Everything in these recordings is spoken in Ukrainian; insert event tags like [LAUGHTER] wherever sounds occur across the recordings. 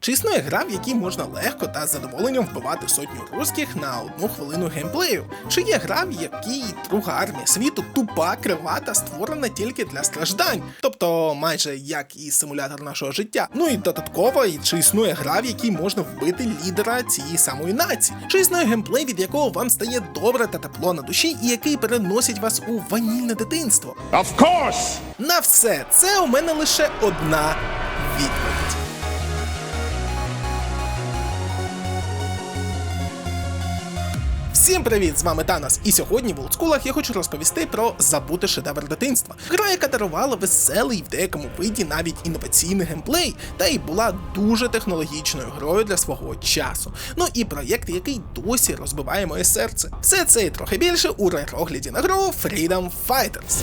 Чи існує гра, в якій можна легко та з задоволенням вбивати сотню русських на одну хвилину геймплею? Чи є гра, в якій друга армія світу тупа, крива та створена тільки для страждань? Тобто майже як і симулятор нашого життя. Ну і додатково, чи існує гра, в якій можна вбити лідера цієї самої нації? Чи існує геймплей, від якого вам стає добре та тепло на душі, і який переносить вас у ванільне дитинство? Of course! На все це у мене лише одна відповідь. Всім привіт! З вами Танас. І сьогодні в олдскулах я хочу розповісти про забути шедевр дитинства. Гра, яка дарувала веселий в деякому виді навіть інноваційний геймплей, та й була дуже технологічною грою для свого часу. Ну і проєкт, який досі розбиває моє серце. Все це і трохи більше у рерогляді на гру Freedom Fighters.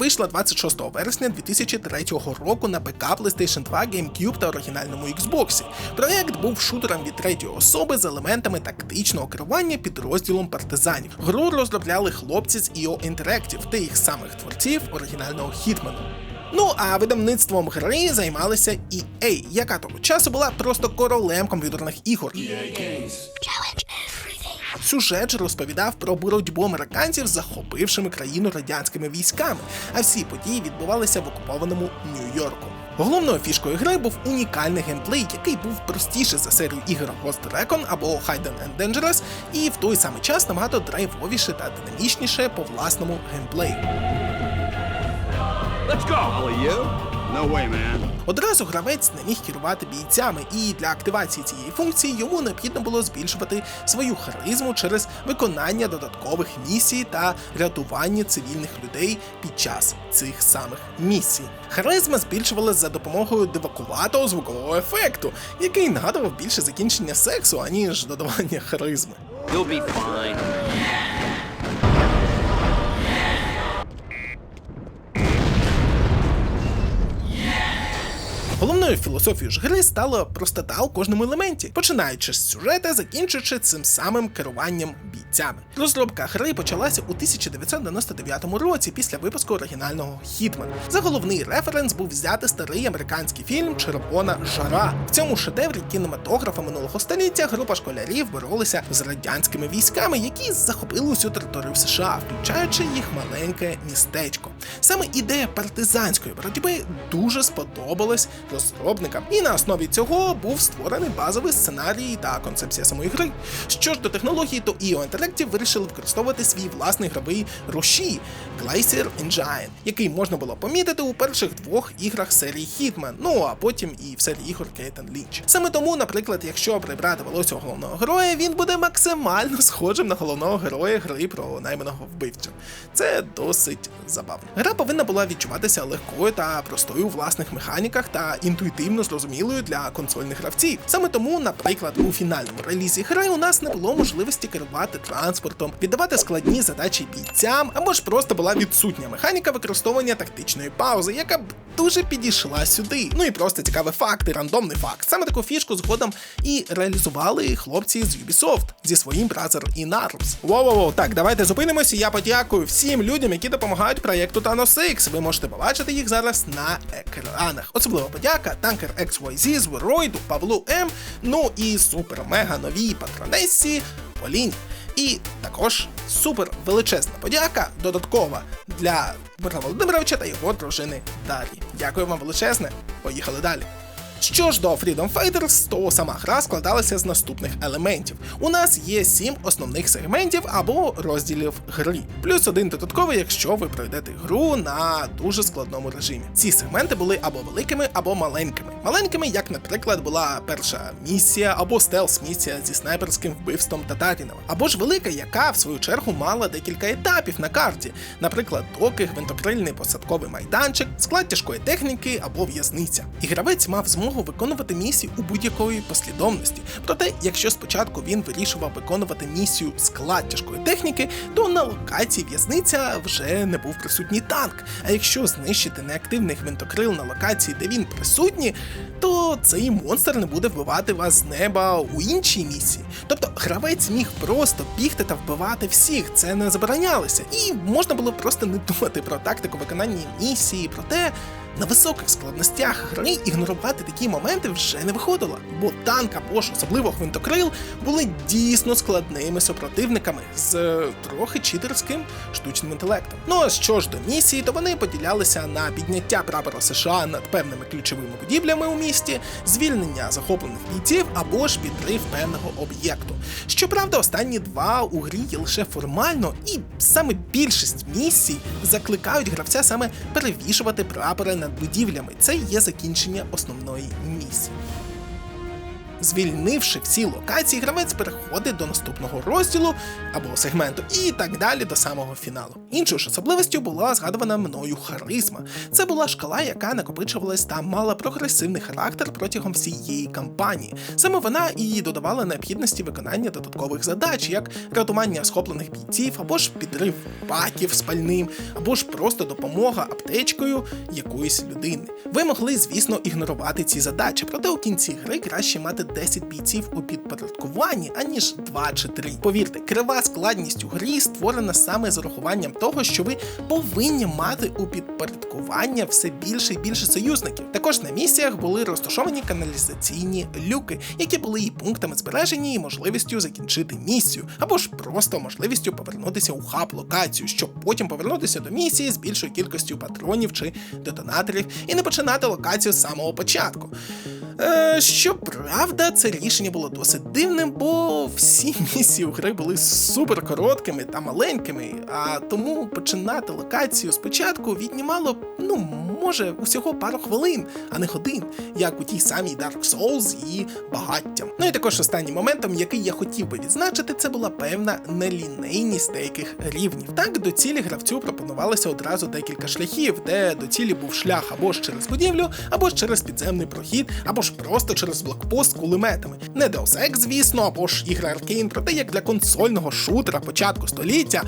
Вийшла 26 вересня 2003 року на ПК PlayStation 2, GameCube та оригінальному Xbox. Проект був шутером від третьої особи з елементами тактичного керування підрозділом партизанів. Гру розробляли хлопці з EO Interactive, тих самих творців оригінального Hitman. Ну а видавництвом гри займалися EA, яка того часу була просто королем комп'ютерних ігор. Сюжет ж розповідав про боротьбу американців з захопившими країну радянськими військами, а всі події відбувалися в окупованому Нью-Йорку. Головною фішкою гри був унікальний геймплей, який був простіший за серію ігор Ghost Recon або Hidden and Dangerous, і в той самий час набагато драйвовіше та динамічніше по власному геймплею. Let's go! All of you? No way, man. Одразу гравець не міг керувати бійцями, і для активації цієї функції йому необхідно було збільшувати свою харизму через виконання додаткових місій та рятування цивільних людей під час цих самих місій. Харизма збільшувалась за допомогою дивакуватого звукового ефекту, який нагадував більше закінчення сексу, аніж додавання харизми. You'll be fine. Головною філософією ж гри стала простота у кожному елементі, починаючи з сюжета, закінчуючи цим самим керуванням бійцями. Розробка гри почалася у 1999 році після випуску оригінального Hitman. За головний референс був взяти старий американський фільм Червона жара. В цьому шедеврі кінематографа минулого століття група школярів боролися з радянськими військами, які захопили усю територію США, включаючи їх маленьке містечко. Саме ідея партизанської боротьби дуже сподобалась розробникам, і на основі цього був створений базовий сценарій та концепція самої гри. Що ж до технології, то EO Interactive вирішили використовувати свій власний гравий рушій Glacier Engine, який можна було помітити у перших двох іграх серії Hitman, ну а потім і в серії ігор Кейтан Лінч. Саме тому, наприклад, якщо прибрати волосся головного героя, він буде максимально схожим на головного героя гри про найманого вбивцю. Це досить забавно. Гра повинна була відчуватися легкою та простою у власних механіках та інтуїтивно зрозумілою для консольних гравців. Саме тому, наприклад, у фінальному релізі гри у нас не було можливості керувати транспортом, віддавати складні задачі бійцям, або ж просто була відсутня механіка використовування тактичної паузи, яка б дуже підійшла сюди. Ну і просто цікавий факт і рандомний факт. Саме таку фішку згодом і реалізували хлопці з Ubisoft зі своїм Brother in Arms. Воу-воу-воу, так, давайте зупинимося. Я подякую всім людям, які допомагають проєкту Thanos X. Ви можете побачити їх зараз на екранах. Особливо подяка Танкер XYZ, Звероїду, Павлу М. Ну і супер мега новій патронесі Поліні. І також супер величезна подяка додаткова для Дмитра Володимировича та його дружини Дар'ї. Дякую вам величезне. Поїхали далі. Що ж до Freedom Fighters, то сама гра складалася з наступних елементів. У нас є сім основних сегментів або розділів гри, плюс один додатковий, якщо ви пройдете гру на дуже складному режимі. Ці сегменти були або великими, або маленькими. Маленькими, як, наприклад, була перша місія або стелс-місія зі снайперським вбивством Татарінова, або ж велика, яка в свою чергу мала декілька етапів на карті, наприклад, доки, гвинтокрильний посадковий майданчик, склад тяжкої техніки або в'язниця. І гравець мав змогу виконувати місії у будь-якої послідовності. Проте, якщо спочатку він вирішував виконувати місію склад тяжкої техніки, то на локації в'язниця вже не був присутній танк. А якщо знищити неактивний гвинтокрил на локації, де він присутній, то цей монстр не буде вбивати вас з неба у іншій місії. Тобто гравець міг просто бігти та вбивати всіх, це не заборонялося. І можна було просто не думати про тактику виконання місії, проте на високих складностях гри ігнорувати такі моменти вже не виходило, бо танк або ж особливо гвинтокрил були дійсно складними супротивниками з е, трохи читерським штучним інтелектом. Ну а що ж до місії, то вони поділялися на підняття прапора США над певними ключовими будівлями у місті, звільнення захоплених бійців або ж підрив певного об'єкту. Щоправда, останні два у грі є лише формально, і саме більшість місій закликають гравця саме перевішувати прапори над будівлями. Це є закінчення основної місії. Звільнивши всі локації, гравець переходить до наступного розділу або сегменту і так далі до самого фіналу. Іншою ж особливістю була згадувана мною харизма. Це була шкала, яка накопичувалась та мала прогресивний характер протягом всієї кампанії. Саме вона і додавала необхідності виконання додаткових задач, як рятування схоплених бійців, або ж підрив паків спальним, або ж просто допомога аптечкою якоїсь людини. Ви могли, звісно, ігнорувати ці задачі, проте у кінці гри краще мати 10 бійців у підпорядкуванні, аніж 2 чи 3. Повірте, крива складність у грі створена саме з урахуванням того, що ви повинні мати у підпорядкування все більше і більше союзників. Також на місіях були розташовані каналізаційні люки, які були і пунктами збереження, і можливістю закінчити місію, або ж просто можливістю повернутися у хаб локацію, щоб потім повернутися до місії з більшою кількістю патронів чи детонаторів і не починати локацію з самого початку. Е, щоправда, це рішення було досить дивним, бо всі [LAUGHS] місії у гри були супер короткими та маленькими, а тому починати локацію спочатку віднімало, ну, може, усього пару хвилин, а не годин, як у тій самій Dark Souls її багаттям. Ну і також останнім моментом, який я хотів би відзначити, це була певна нелінейність деяких рівнів. Так, до цілі гравцю пропонувалося одразу декілька шляхів, де до цілі був шлях або ж через будівлю, або ж через підземний прохід, або ж просто через блокпост з кулеметами. Не Deus Ex, звісно, або ж ігри Arkane, проте як для консольного шутера початку століття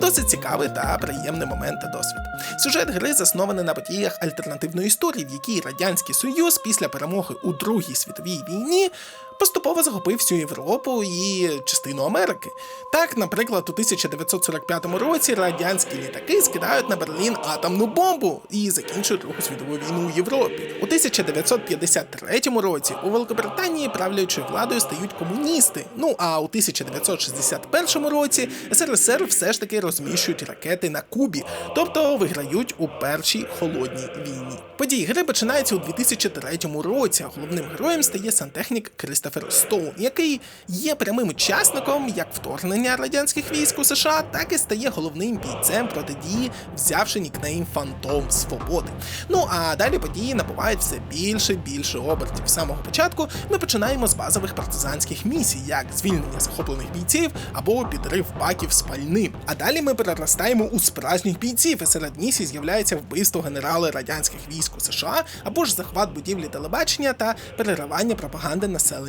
досить цікавий та приємний момент та досвід. Сюжет гри заснований на подіях альтернативної історії, в якій Радянський Союз після перемоги у Другій світовій війні поступово захопив всю Європу і частину Америки. Так, наприклад, у 1945 році радянські літаки скидають на Берлін атомну бомбу і закінчують Другу світову війну у Європі. У 1953 році у Великобританії правлячою владою стають комуністи. Ну а у 1961 році СРСР все ж таки розміщують ракети на Кубі, тобто виграють у першій холодній війні. Події гри починаються у 2003 році. Головним героєм стає сантехнік Кристофер Стоун, який є прямим учасником як вторгнення радянських військ у США, так і стає головним бійцем протидії, взявши нікнейм Фантом Свободи. Ну а далі події набувають все більше і більше обертів. З самого початку ми починаємо з базових партизанських місій, як звільнення захоплених бійців або підрив баків з пальним. А далі ми переростаємо у справжніх бійців, і серед місій з'являється вбивство генерала радянських військ у США або ж захват будівлі телебачення та переривання пропаганди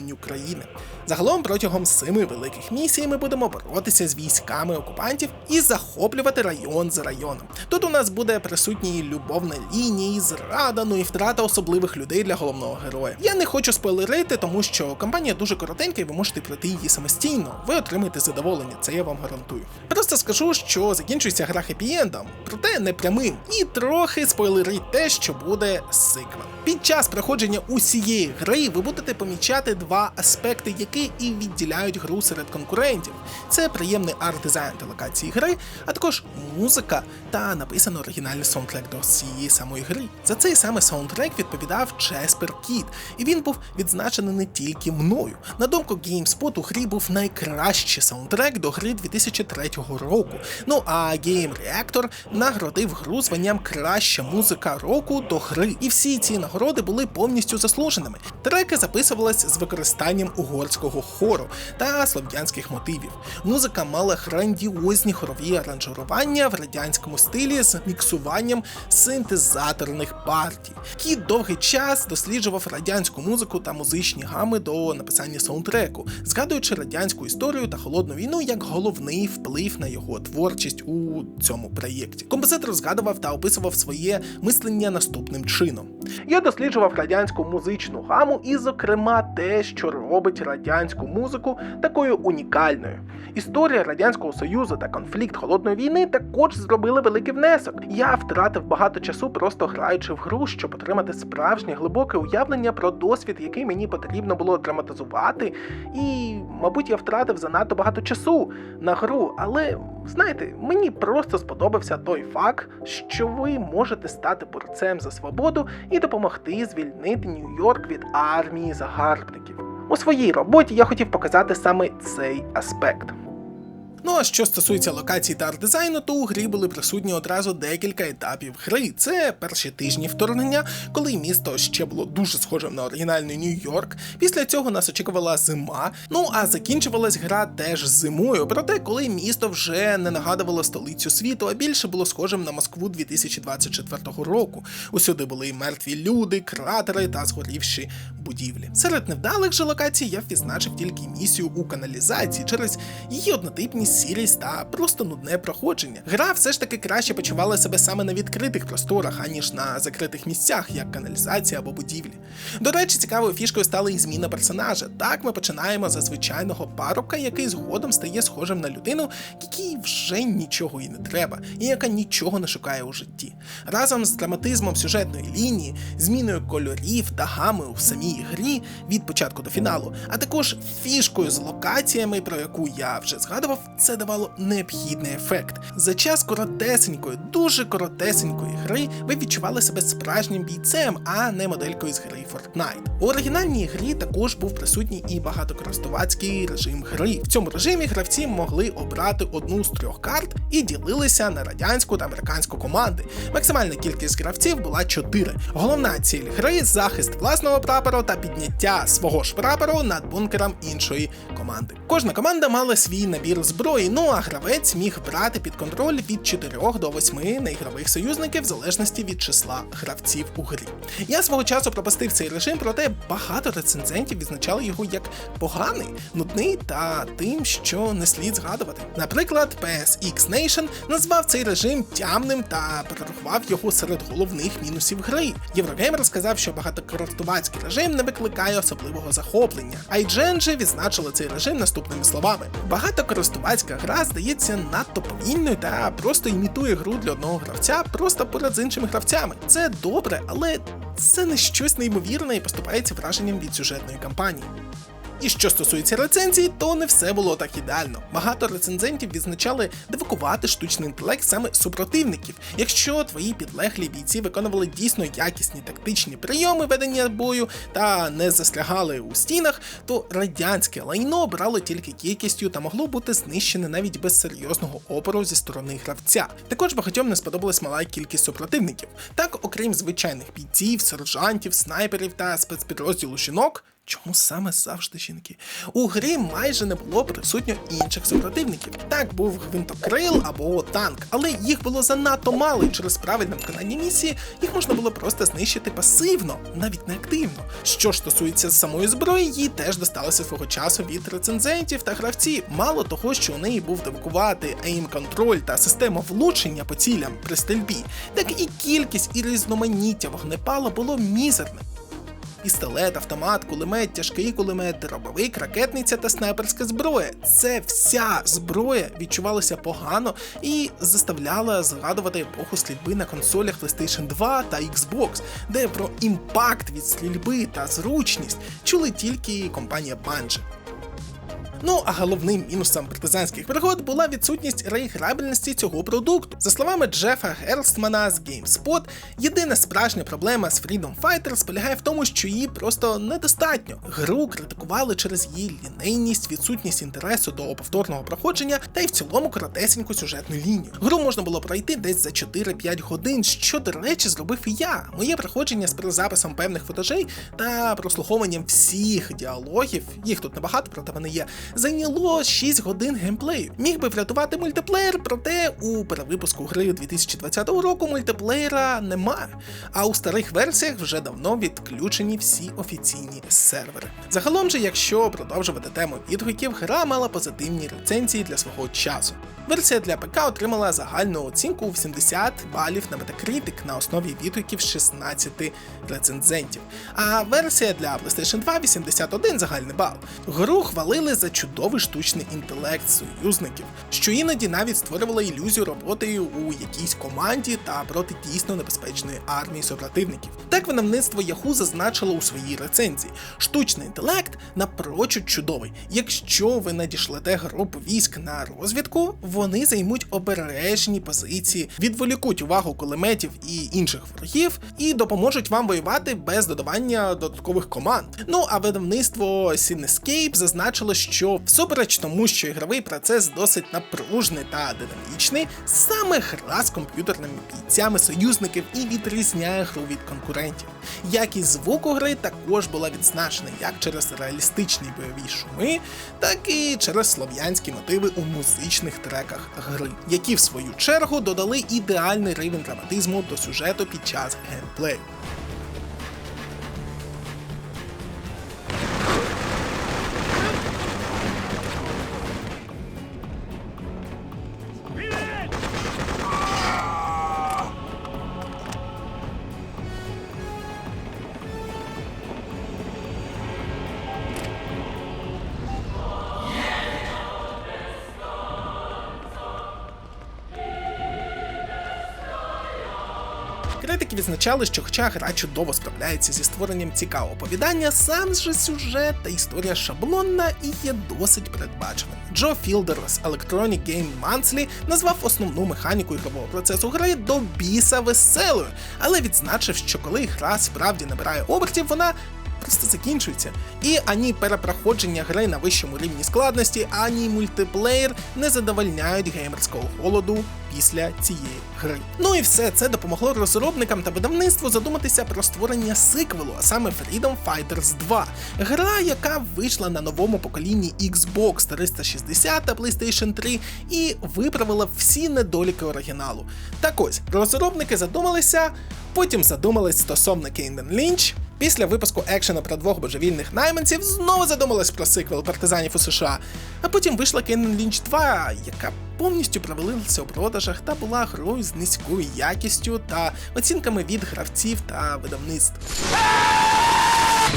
населенню країни. Загалом протягом семи великих місій ми будемо боротися з військами окупантів і захоплювати район за районом. Тут у нас буде присутні любовна лінія, і зрада, ну і втрата особливих людей для головного героя. Я не хочу спойлерити, тому що кампанія дуже коротенька, і ви можете пройти її самостійно. Ви отримаєте задоволення, це я вам гарантую. Просто скажу, що закінчується гра хеппі-ендом, проте не прямим, і трохи спойлерить те, що буде сиквел. Під час проходження усієї гри ви будете помічати два аспекти, які і відділяють гру серед конкурентів. Це приємний арт-дизайн та локації гри, а також музика та написано оригінальний саундтрек до цієї самої гри. За цей саме саундтрек відповідав Чеспер Кіт, і він був відзначений не тільки мною. На думку GameSpot, у грі був найкращий саундтрек до гри 2003 року. Ну а Game Reactor нагородив гру званням Краща музика року до гри. І всі ці нагороди були повністю заслуженими. Треки записувались з використанням угорського хору та слов'янських мотивів. Музика мала грандіозні хорові аранжування в радянському стилі з міксуванням синтезаторних партій. Кіт довгий час досліджував радянську музику та музичні гами до написання саундтреку, згадуючи радянську історію та холодну війну як головний вплив на його творчість у цьому проєкті. Композитор згадував та описував своє мислення наступним чином. Я досліджував радянську музичну гаму і, зокрема, те, що робить радянську музику такою унікальною. Історія радянського союзу та конфлікт холодної війни також зробили великий внесок. Я втратив багато часу, просто граючи в гру, щоб отримати справжнє глибоке уявлення про досвід, який мені потрібно було драматизувати. І, мабуть, я втратив занадто багато часу на гру, але знаєте, мені просто сподобався той факт, що ви можете стати борцем за свободу і допомогти звільнити Нью-Йорк від армії загарбників. У своїй роботі я хотів показати саме цей аспект. Ну а що стосується локацій та арт-дизайну, то у грі були присутні одразу декілька етапів гри. Це перші тижні вторгнення, коли місто ще було дуже схожим на оригінальний Нью-Йорк. Після цього нас очікувала зима. Ну а закінчувалась гра теж зимою. Проте, коли місто вже не нагадувало столицю світу, а більше було схожим на Москву 2024 року. Усюди були і мертві люди, кратери та згорівші будівлі. Серед невдалих же локацій я відзначив тільки місію у каналізації через її однотипність, сірість та просто нудне проходження. Гра все ж таки краще почувала себе саме на відкритих просторах, аніж на закритих місцях, як каналізація або будівлі. До речі, цікавою фішкою стала і зміна персонажа. Так ми починаємо за звичайного парубка, який згодом стає схожим на людину, якій вже нічого і не треба, і яка нічого не шукає у житті. Разом з драматизмом сюжетної лінії, зміною кольорів та гами у самій грі від початку до фіналу, а також фішкою з локаціями, про яку я вже згадував, це давало необхідний ефект. За час коротесенької, дуже коротесенької гри ви відчували себе справжнім бійцем, а не моделькою з гри Fortnite. У оригінальній грі також був присутній і багатокористувацький режим гри. В цьому режимі гравці могли обрати одну з трьох карт і ділилися на радянську та американську команди. Максимальна кількість гравців була 4. Головна ціль гри захист власного прапору та підняття свого ж прапору над бункером іншої команди. Кожна команда мала свій набір зброї, ну а гравець міг брати під контроль від 4 до 8 неігрових союзників в залежності від числа гравців у грі. Я свого часу пропустив цей режим, проте багато рецензентів відзначали його як поганий, нудний та тим, що не слід згадувати. Наприклад, PSX Nation назвав цей режим тямним та перерахував його серед головних мінусів гри. Єврогеймер сказав, що багатокористувацький режим не викликає особливого захоплення. IGN же відзначили цей режим наступними словами: багатокористувацька гра здається надто повільною та просто імітує гру для одного гравця просто поряд з іншими гравцями. Це добре, але це не щось неймовірне і поступається враженням від сюжетної кампанії. І що стосується рецензій, то не все було так ідеально. Багато рецензентів відзначали девакувати штучний інтелект саме супротивників. Якщо твої підлеглі бійці виконували дійсно якісні тактичні прийоми ведення бою та не застрягали у стінах, то радянське лайно брало тільки кількістю та могло бути знищене навіть без серйозного опору зі сторони гравця. Також багатьом не сподобалась мала кількість супротивників. Так, окрім звичайних бійців, сержантів, снайперів та спецпідрозділу жінок. Чому саме завжди жінки? У грі майже не було присутньо інших супротивників. Так був гвинтокрил або танк, але їх було занадто мало, і через правильне виконання місії їх можна було просто знищити пасивно, навіть не активно. Що ж стосується самої зброї, їй теж досталося свого часу від рецензентів та гравців. Мало того, що у неї був девакувати aim-контроль та система влучення по цілям при стрільбі, так і кількість і різноманіття вогнепала було мізерним пістолет, автомат, кулемет, тяжкий кулемет, дробовик, ракетниця та снайперська зброя. Це вся зброя відчувалася погано і заставляла згадувати епоху стрільби на консолях PlayStation 2 та Xbox, де про імпакт від стрільби та зручність чули тільки компанія Bungie. Ну а головним мінусом партизанських пригод була відсутність реіграбельності цього продукту. За словами Джефа Герстмана з GameSpot, єдина справжня проблема з Freedom Fighters полягає в тому, що її просто недостатньо. Гру критикували через її лінейність, відсутність інтересу до повторного проходження та й в цілому коротесеньку сюжетну лінію. Гру можна було пройти десь за 4-5 годин, що, до речі, зробив і я. Моє проходження з перезаписом певних футажей та прослуховуванням всіх діалогів, їх тут небагато, проте вони є, зайняло 6 годин геймплею. Міг би врятувати мультиплеєр, проте у перевипуску гри 2020 року мультиплеєра немає. А у старих версіях вже давно відключені всі офіційні сервери. Загалом же, якщо продовжувати тему відгуків, гра мала позитивні рецензії для свого часу. Версія для ПК отримала загальну оцінку у 80 балів на Metacritic на основі відгуків 16 рецензентів. А версія для PlayStation 2 81 загальний бал. Гру хвалили за чудовий штучний інтелект союзників, що іноді навіть створювала ілюзію роботи у якійсь команді та проти дійсно небезпечної армії супротивників. Так видавництво Yahoo зазначило у своїй рецензії: штучний інтелект напрочуд чудовий. Якщо ви надішлете групу військ на розвідку, вони займуть обережні позиції, відволікуть увагу кулеметів і інших ворогів і допоможуть вам воювати без додавання додаткових команд. Ну а видавництво Cinescape зазначило, що всупереч тому, що ігровий процес досить напружний та динамічний, саме гра з комп'ютерними бійцями союзників і відрізняє гру від конкурентів. Якість звуку гри також була відзначена як через реалістичні бойові шуми, так і через слов'янські мотиви у музичних треках гри, які в свою чергу додали ідеальний рівень драматизму до сюжету під час геймплею. Критики відзначали, що хоча гра чудово справляється зі створенням цікавого оповідання, сам же сюжет та історія шаблонна і є досить передбаченим. Джо Філдер з Electronic Game Monthly назвав основну механіку ігрового процесу гри до біса веселою, але відзначив, що коли гра справді набирає обертів, вона просто закінчується. І ані перепроходження гри на вищому рівні складності, ані мультиплеєр не задовольняють геймерського голоду після цієї гри. Ну і все це допомогло розробникам та видавництву задуматися про створення сиквелу, а саме Freedom Fighters 2. Гра, яка вийшла на новому поколінні Xbox 360 та PlayStation 3 і виправила всі недоліки оригіналу. Так ось, розробники задумалися, потім задумались стосовно Кейнден Лінч. Після випуску екшена про двох божевільних найманців знову задумалась про сиквел партизанів у США. А потім вийшла Кейден Лінч 2, яка повністю провалилася у продажах та була грою з низькою якістю та оцінками від гравців та видавництв.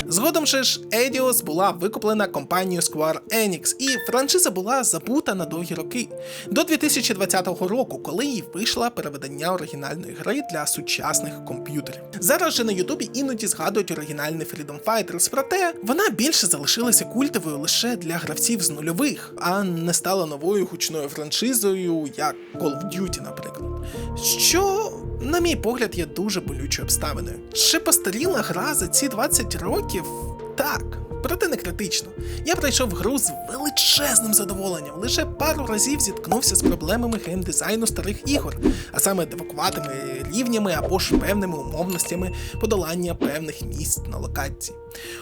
Згодом же ж Eidos була викуплена компанією Square Enix, і франшиза була забута на довгі роки. До 2020 року, коли їй вийшла переведення оригінальної гри для сучасних комп'ютерів. Зараз же на Ютубі іноді згадують оригінальний Freedom Fighters, проте вона більше залишилася культовою лише для гравців з нульових, а не стала новою гучною франшизою, як Call of Duty, наприклад. Що на мій погляд, є дуже болючою обставиною. Чи постаріла гра за ці 20 років? Так, проте не критично. Я пройшов гру з величезним задоволенням. Лише пару разів зіткнувся з проблемами геймдизайну старих ігор, а саме девакуватими рівнями або ж певними умовностями подолання певних місць на локації.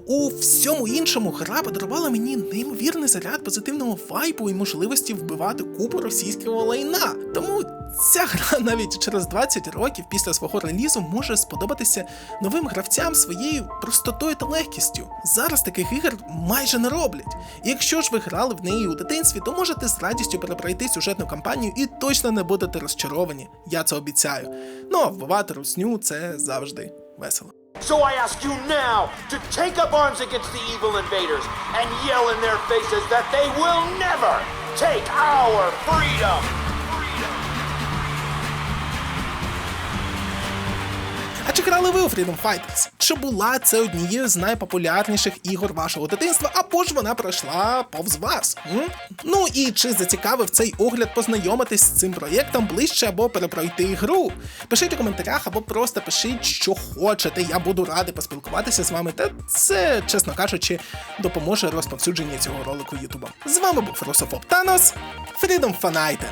У всьому іншому гра подарувала мені неймовірний заряд позитивного вайбу і можливості вбивати купу російського лайна. Тому ця гра [LAUGHS] навіть через 20 років після свого релізу може сподобатися новим гравцям своєю простотою та легкістю. Зараз таких ігор майже не роблять. І якщо ж ви грали в неї у дитинстві, то можете з радістю перепройти сюжетну кампанію і точно не будете розчаровані. Я це обіцяю. Ну а вбивати русню це завжди весело. So I ask you now to take up arms against the evil invaders and yell in their faces that they will never take our freedom! А чи грали ви у Freedom Fighters? Чи була це однією з найпопулярніших ігор вашого дитинства, або ж вона пройшла повз вас? М? Ну і чи зацікавив цей огляд познайомитись з цим проєктом ближче або перепройти ігру? Пишіть у коментарях або просто пишіть, що хочете. Я буду радий поспілкуватися з вами. Та це, чесно кажучи, допоможе розповсюдженню цього ролику Ютуба. З вами був Русофоб Танос. Freedom Фанайте!